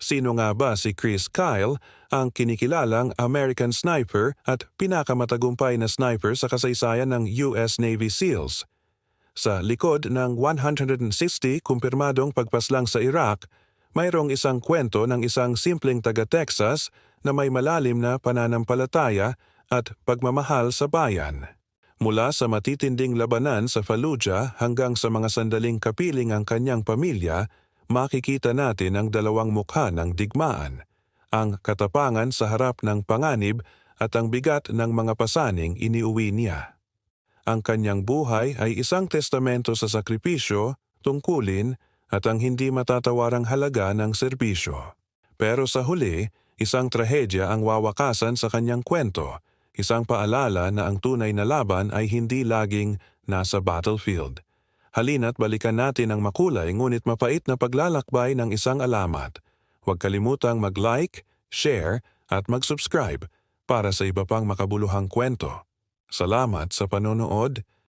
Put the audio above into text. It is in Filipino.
Sino nga ba si Chris Kyle, ang kinikilalang American sniper at pinakamatagumpay na sniper sa kasaysayan ng US Navy SEALs? Sa likod ng 160 kumpirmadong pagpaslang sa Iraq, mayroong isang kwento ng isang simpleng taga-Texas na may malalim na pananampalataya at pagmamahal sa bayan. Mula sa matitinding labanan sa Fallujah hanggang sa mga sandaling kapiling ang kanyang pamilya, makikita natin ang dalawang mukha ng digmaan, ang katapangan sa harap ng panganib at ang bigat ng mga pasaning iniuwi niya. Ang kanyang buhay ay isang testamento sa sakripisyo, tungkulin at ang hindi matatawarang halaga ng serbisyo. Pero sa huli, isang trahedya ang wawakasan sa kanyang kwento, isang paalala na ang tunay na laban ay hindi laging nasa battlefield. Halina't balikan natin ang makulay ngunit mapait na paglalakbay ng isang alamat. Huwag kalimutang mag-like, share at mag-subscribe para sa iba pang makabuluhang kwento. Salamat sa panonood